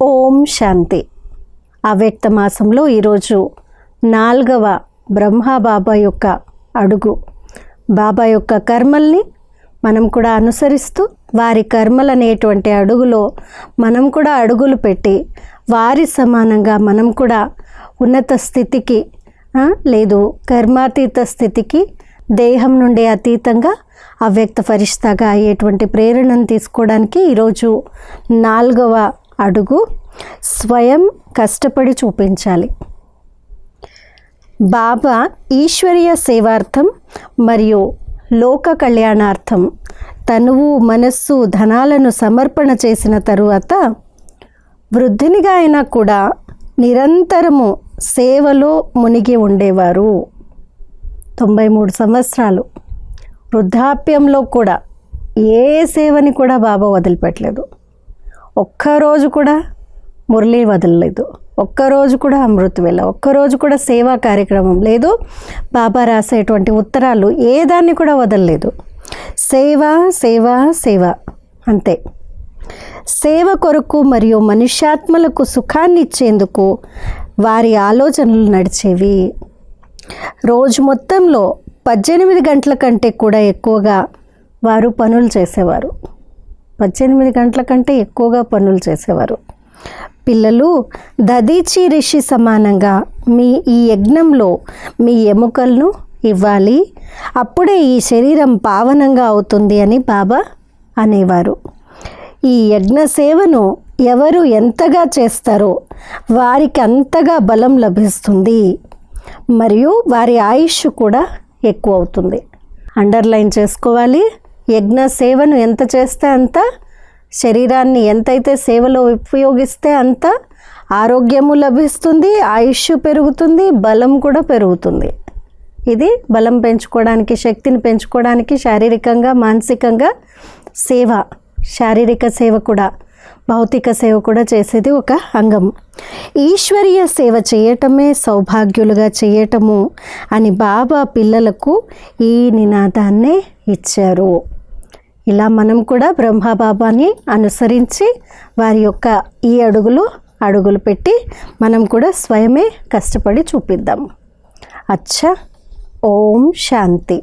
ఓం శాంతి. అవ్యక్త మాసంలో ఈరోజు నాలుగవ బ్రహ్మ బాబా యొక్క అడుగు. బాబా యొక్క కర్మల్ని మనం కూడా అనుసరిస్తూ వారి కర్మలు అనేటువంటి అడుగులో మనం కూడా అడుగులు పెట్టి వారి సమానంగా మనం కూడా ఉన్నత స్థితికి లేదు కర్మాతీత స్థితికి దేహం నుండి అతీతంగా అవ్యక్త ఫరిష్తాగా అయ్యేటువంటి ప్రేరణను తీసుకోవడానికి ఈరోజు నాలుగవ అడుగు. స్వయం కష్టపడి చూపించాలి. బాబా ఈశ్వరీయ సేవార్థం మరియు లోక కళ్యాణార్థం తనువు మనస్సు ధనాలను సమర్పణ చేసిన తరువాత వృద్ధునిగా అయినా కూడా నిరంతరము సేవలో మునిగి ఉండేవారు. తొంభై మూడు సంవత్సరాలు. వృద్ధాప్యంలో కూడా ఏ సేవని కూడా బాబా వదిలిపెట్టలేదు. ఒక్కరోజు కూడా మురళి వదలలేదు. ఒక్కరోజు కూడా అమృత వేళ. ఒక్కరోజు కూడా సేవా కార్యక్రమం లేదు. బాబా రాసేటువంటి ఉత్తరాలు ఏ దాన్ని కూడా వదలలేదు. సేవ సేవ సేవ అంతే. సేవ కొరకు మరియు మనుష్యాత్మలకు సుఖాన్ని ఇచ్చేందుకు వారి ఆలోచనలు నడిచేవి. రోజు మొత్తంలో పద్దెనిమిది గంటల కంటే కూడా ఎక్కువగా వారు పనులు చేసేవారు. పద్దెనిమిది గంటల కంటే ఎక్కువగా పనులు చేసేవారు. పిల్లలు దదీచి రిషి సమానంగా మీ ఈ యజ్ఞంలో మీ ఎముకలను ఇవ్వాలి. అప్పుడే ఈ శరీరం పావనంగా అవుతుంది అని బాబా అనేవారు. ఈ యజ్ఞ సేవను ఎవరు ఎంతగా చేస్తారో వారికి అంతగా బలం లభిస్తుంది. మరియు వారి ఆయుష్ కూడా ఎక్కువ అవుతుంది. అండర్లైన్ చేసుకోవాలి. యజ్ఞ సేవను ఎంత చేస్తే అంత శరీరాన్ని ఎంతైతే సేవలో ఉపయోగిస్తే అంత ఆరోగ్యము లభిస్తుంది ఆయుష్ పెరుగుతుంది బలం కూడా పెరుగుతుంది. ఇది బలం పెంచుకోవడానికి శక్తిని పెంచుకోవడానికి శారీరకంగా మానసికంగా సేవ శారీరక సేవ కూడా భౌతిక సేవ కూడా చేసేది ఒక అంగం. ఈశ్వరీయ సేవ చేయటమే సౌభాగ్యులుగా చేయటము అని బాబా పిల్లలకు ఈ నినాదాన్నే ఇచ్చారు. ఇలా మనం కూడా బ్రహ్మబాబాని అనుసరించి వారి యొక్క ఈ అడుగులు అడుగులు పెట్టి మనం కూడా స్వయమే కష్టపడి చూపిద్దాం. అచ్చా ఓం శాంతి.